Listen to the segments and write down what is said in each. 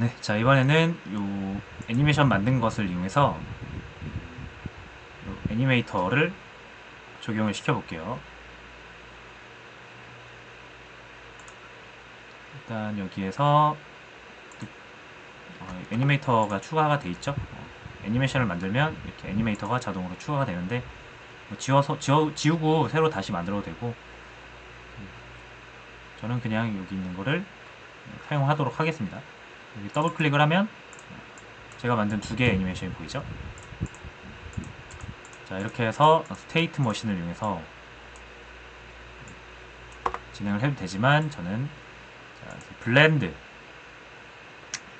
네, 자 이번에는 요 애니메이션 만든 것을 이용해서 요 애니메이터를 적용을 시켜 볼게요. 일단 여기에서 어, 애니메이터가 추가가 돼 있죠. 어, 애니메이션을 만들면 이렇게 애니메이터가 자동으로 추가가 되는데 뭐 지워서 지워, 지우고 새로 다시 만들어도 되고 음, 저는 그냥 여기 있는 거를 사용하도록 하겠습니다. 여기 더블 클릭을 하면 제가 만든 두 개의 애니메이션이 보이죠? 자 이렇게 해서 스테이트 머신을 이용해서 진행을 해도 되지만 저는 자, 블렌드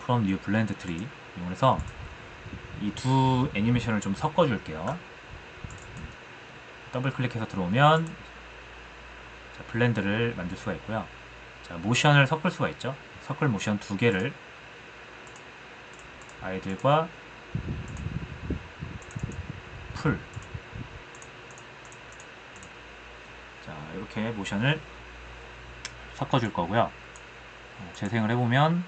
from new blend tree 이용해서 이 두 애니메이션을 좀 섞어 줄게요. 더블 클릭해서 들어오면 자, 블렌드를 만들 수가 있고요. 자, 모션을 섞을 수가 있죠. 서클 모션 두 개를 아이들과 풀. 자, 이렇게 모션을 섞어줄 거고요. 어, 재생을 해보면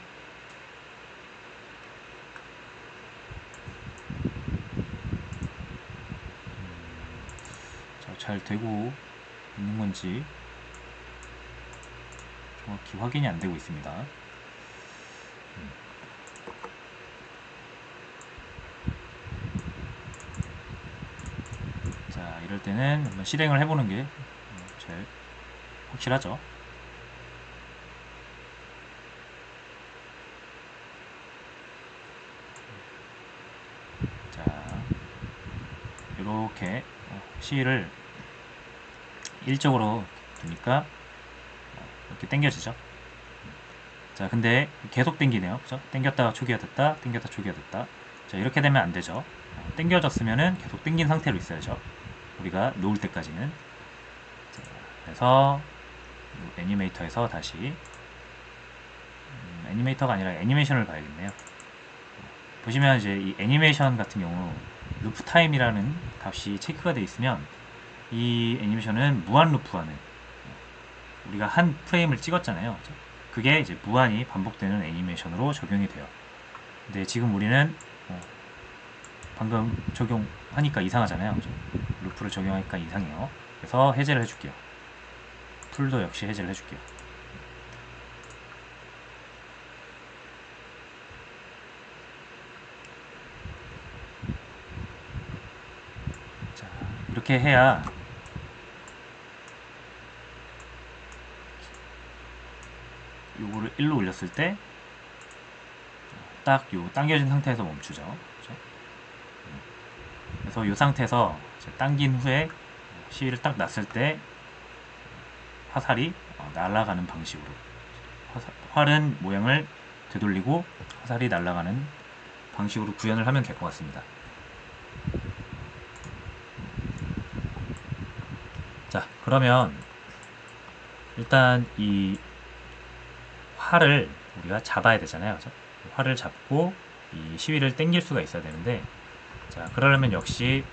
자, 잘 되고 있는 건지 정확히 확인이 안 되고 있습니다. 음. 자, 이럴 때는 한번 실행을 해보는 게 음, 제일 확실하죠. 자, 이렇게 어, 시를 일적으로 두니까 어, 이렇게 당겨지죠. 자, 근데 계속 당기네요. 그죠? 당겼다가 초기화 됐다, 당겼다 초기화 됐다. 자, 이렇게 되면 안 되죠. 어, 당겨졌으면은 계속 당긴 상태로 있어야죠. 우리가 놓을 때까지는. 자, 그래서 이 애니메이터에서 다시 음, 애니메이터가 아니라 애니메이션을 봐야겠네요. 보시면 이제 이 애니메이션 같은 경우 루프 타임이라는 값이 체크가 되어 있으면 이 애니메이션은 무한 루프하는 우리가 한 프레임을 찍었잖아요. 그게 이제 무한히 반복되는 애니메이션으로 적용이 돼요. 근데 지금 우리는 어, 방금 적용하니까 이상하잖아요. 루프를 적용하니까 이상해요. 그래서 해제를 해줄게요. 툴도 역시 해제를 해줄게요. 자, 이렇게 해야 요거를 1로 올렸을 때 딱 요 당겨진 상태에서 멈추죠. 그죠? 음. 그래서 이 상태에서 당긴 후에 시위를 딱 놨을 때 화살이 어, 날아가는 방식으로 화살, 활은 모양을 되돌리고 화살이 날아가는 방식으로 구현을 하면 될 것 같습니다. 자, 그러면 일단 이 활을 우리가 잡아야 되잖아요. 그죠? 활을 잡고 이 시위를 당길 수가 있어야 되는데 자, 그러려면 역시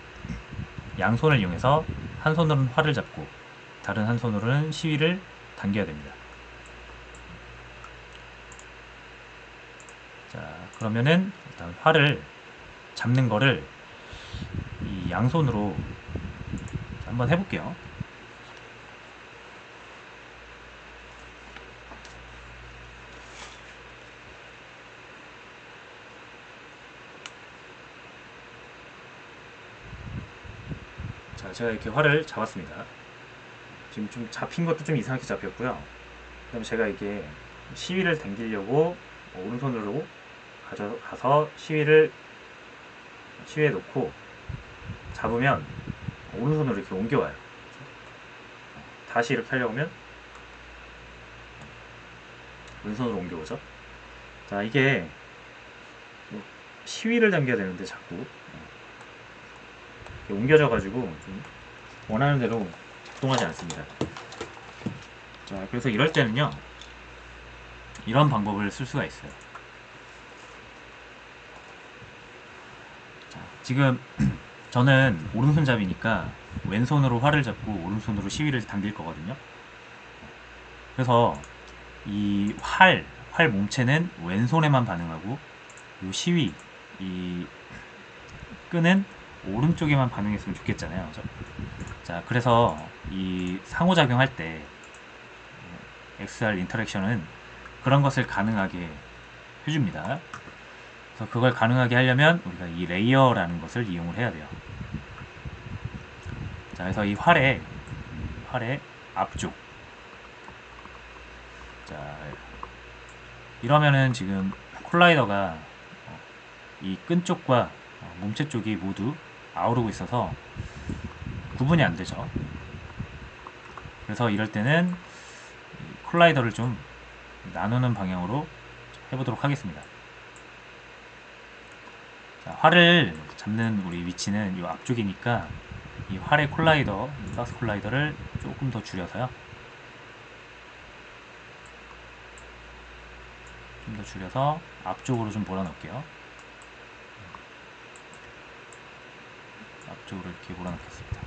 양손을 이용해서 한 손으로는 활을 잡고 다른 한 손으로는 시위를 당겨야 됩니다. 자, 그러면은 일단 활을 잡는 거를 이 양손으로 한번 해볼게요. 제가 이렇게 활을 잡았습니다. 지금 좀 잡힌 것도 좀 이상하게 잡혔고요. 그다음에 제가 이게 시위를 당기려고 오른손으로 가져가서 시위를 시위에 놓고 잡으면 오른손으로 이렇게 옮겨와요. 다시 이렇게 하려고 하면 왼손으로 옮겨오죠. 자, 이게 시위를 당겨야 되는데 자꾸 옮겨져 가지고 좀 원하는 대로 작동하지 않습니다. 자, 그래서 이럴 때는요. 이런 방법을 쓸 수가 있어요. 자, 지금 저는 오른손잡이니까 왼손으로 활을 잡고 오른손으로 시위를 당길 거거든요. 그래서 이 활, 활 몸체는 왼손에만 반응하고 요 시위 이 끈은 오른쪽에만 반응했으면 좋겠잖아요. 그죠? 자, 그래서 이 상호작용할 때 XR 인터랙션은 그런 것을 가능하게 해줍니다. 그래서 그걸 가능하게 하려면 우리가 이 레이어라는 것을 이용을 해야 돼요. 자, 그래서 이 활의 활의 앞쪽. 자, 이러면은 지금 콜라이더가 어, 이끈 쪽과 어, 몸체 쪽이 모두 아우르고 있어서 구분이 안 되죠. 그래서 이럴 때는 이 콜라이더를 좀 나누는 방향으로 해보도록 하겠습니다. 자, 활을 잡는 우리 위치는 이 앞쪽이니까 이 활의 콜라이더, 이 박스 콜라이더를 조금 더 줄여서요. 좀 더 줄여서 앞쪽으로 좀 몰아넣을게요. 앞쪽으로 이렇게 몰아넣겠습니다.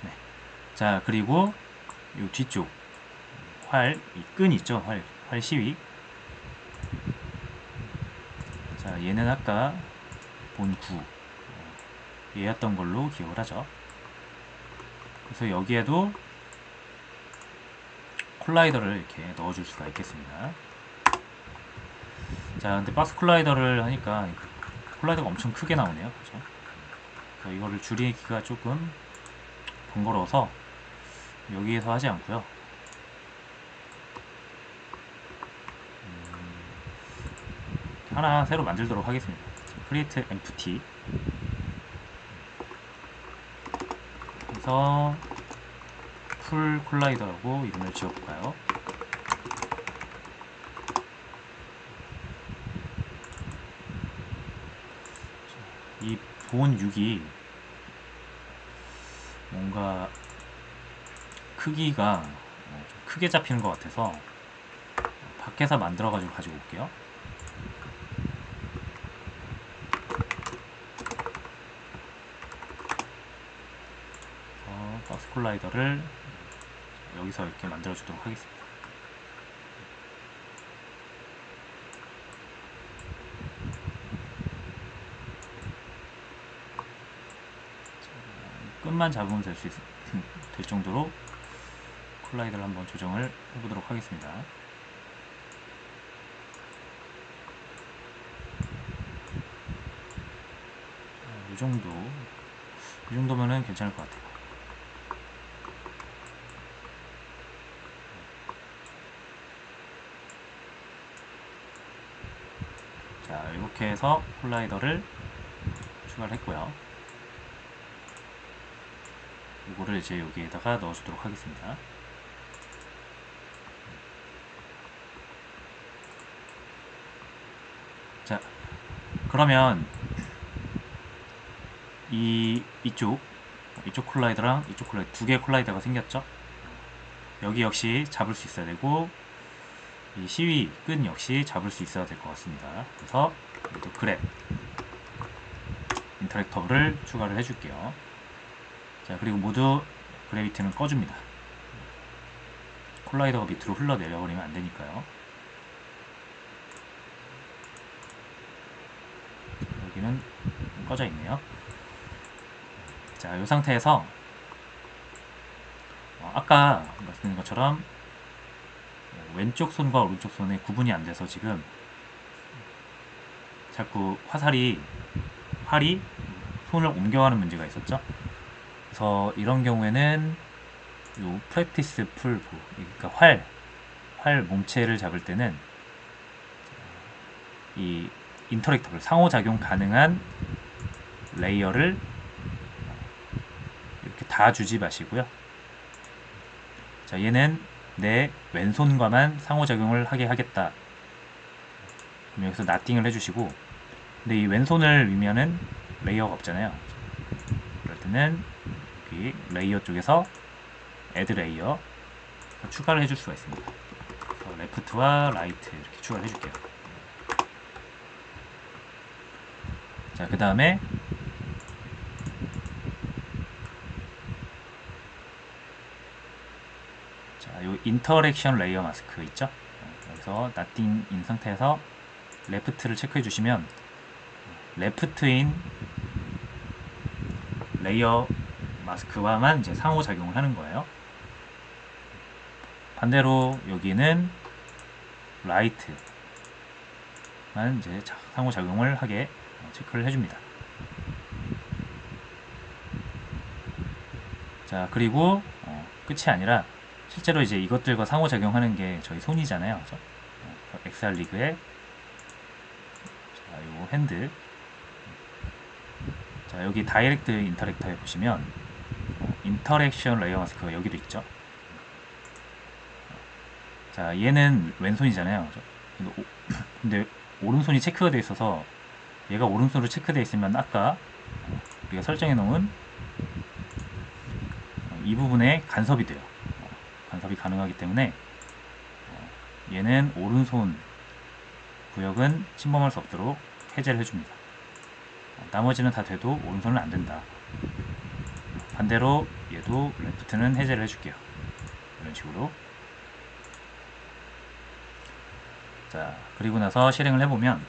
네. 자, 그리고 이 뒤쪽 활, 이 끈 있죠? 활, 활 시위. 자, 얘는 아까 본 9. 얘였던 걸로 기억을 하죠. 그래서 여기에도 콜라이더를 이렇게 넣어줄 수가 있겠습니다. 자, 근데 박스 콜라이더를 하니까 콜라이더가 엄청 크게 나오네요. 그죠? 그래서 이거를 줄이기가 조금 번거로워서 여기에서 하지 않고요. 음, 하나 새로 만들도록 하겠습니다. create empty 그래서 풀 콜라이더라고 이름을 지어볼까요? 이본 6이 뭔가 크기가 어, 좀 크게 잡히는 것 같아서 밖에서 만들어 가지고 가지고 올게요. 어, 박스 콜라이더를 여기서 이렇게 만들어 주도록 하겠습니다. 자, 끝만 잡으면 될 수 있, 될 정도로 콜라이더를 한번 조정을 해보도록 하겠습니다. 자, 이 정도, 이 정도면은 괜찮을 것 같아요. 자, 이렇게 해서 콜라이더를 추가를 했고요. 이거를 이제 여기에다가 넣어주도록 하겠습니다. 자, 그러면 이 이쪽 이쪽 콜라이더랑 이쪽 콜라이더 두 개의 콜라이더가 생겼죠? 여기 역시 잡을 수 있어야 되고 이 시위 끈 역시 잡을 수 있어야 될 것 같습니다. 그래서 또 그랩 인터랙터블을 추가를 해줄게요. 자 그리고 모두 그래비티는 꺼줍니다. 콜라이더가 밑으로 흘러내려 버리면 안 되니까요. 여기는 꺼져 있네요. 자, 이 상태에서 어, 아까 말씀드린 것처럼 왼쪽 손과 오른쪽 손의 구분이 안 돼서 지금 자꾸 화살이 활이 손을 옮겨가는 문제가 있었죠. 그래서 이런 경우에는 요 프랙티스 풀 그러니까 활, 활 몸체를 잡을 때는 이 인터랙터블 상호작용 가능한 레이어를 이렇게 다 주지 마시고요. 자, 얘는 내 왼손과만 상호작용을 하게 하겠다. 그럼 여기서 나띵을 해주시고, 근데 이 왼손을 위면은 레이어가 없잖아요. 그럴 때는 여기 레이어 쪽에서 애드 레이어 추가를 해줄 수가 있습니다. 그래서 레프트와 라이트 이렇게 추가를 해줄게요. 자, 그 다음에 자, 요 인터랙션 레이어 마스크 있죠? 어, 여기서 나띵인 상태에서 레프트를 체크해 주시면 레프트인 레이어 마스크와만 이제 상호작용을 하는 거예요. 반대로 여기는 라이트만 이제 자- 상호작용을 하게 어, 체크를 해줍니다. 자 그리고 어, 끝이 아니라 실제로 이제 이것들과 상호작용하는 게 저희 손이잖아요. 그죠? 어, XR 리그의 자, 요 핸드 자 여기 다이렉트 인터랙터에 보시면 어, 인터랙션 레이어 마스크가 여기도 있죠. 자 얘는 왼손이잖아요. 그죠? 근데, 오, 근데 오른손이 체크가 돼 있어서 얘가 오른손으로 체크돼 있으면 아까 어, 우리가 설정해 놓은 어, 이 부분에 간섭이 돼요. 어, 간섭이 가능하기 때문에 어, 얘는 오른손 구역은 침범할 수 없도록 해제를 해줍니다. 어, 나머지는 다 돼도 오른손은 안 된다. 반대로 얘도 레프트는 해제를 해줄게요. 이런 식으로. 자, 그리고 나서 실행을 해보면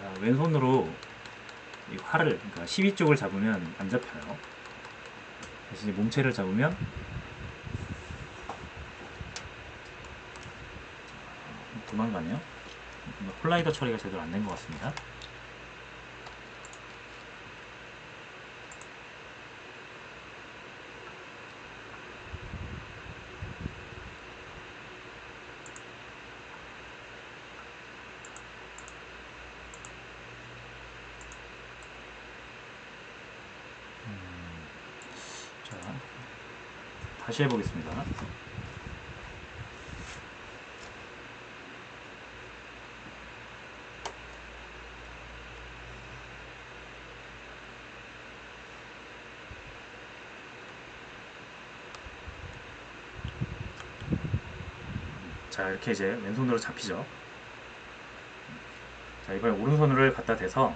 자, 왼손으로 이 활을, 그러니까 12쪽을 잡으면 안 잡혀요. 대신 몸체를 잡으면 도망가네요. 콜라이더 처리가 제대로 안 된 것 같습니다. 음, 자, 다시 해보겠습니다. 자 이렇게 이제 왼손으로 잡히죠 자 이번에 오른손으로 갖다 대서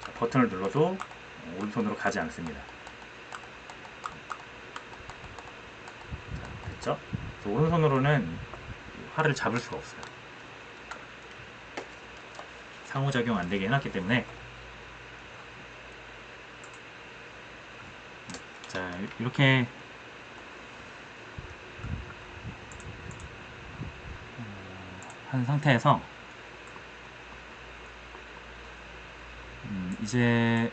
자, 버튼을 눌러도 오른손으로 가지 않습니다 그래서 오른손으로는 활을 잡을 수가 없어요. 상호작용 안 되게 해놨기 때문에. 자 이렇게. 한 상태에서 음, 이제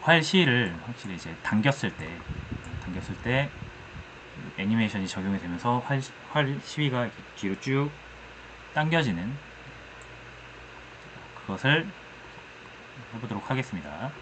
활 시를 확실히 이제 당겼을 때 당겼을 때 애니메이션이 적용이 되면서 활, 활 시위가 뒤로 쭉 당겨지는 그것을 해보도록 하겠습니다.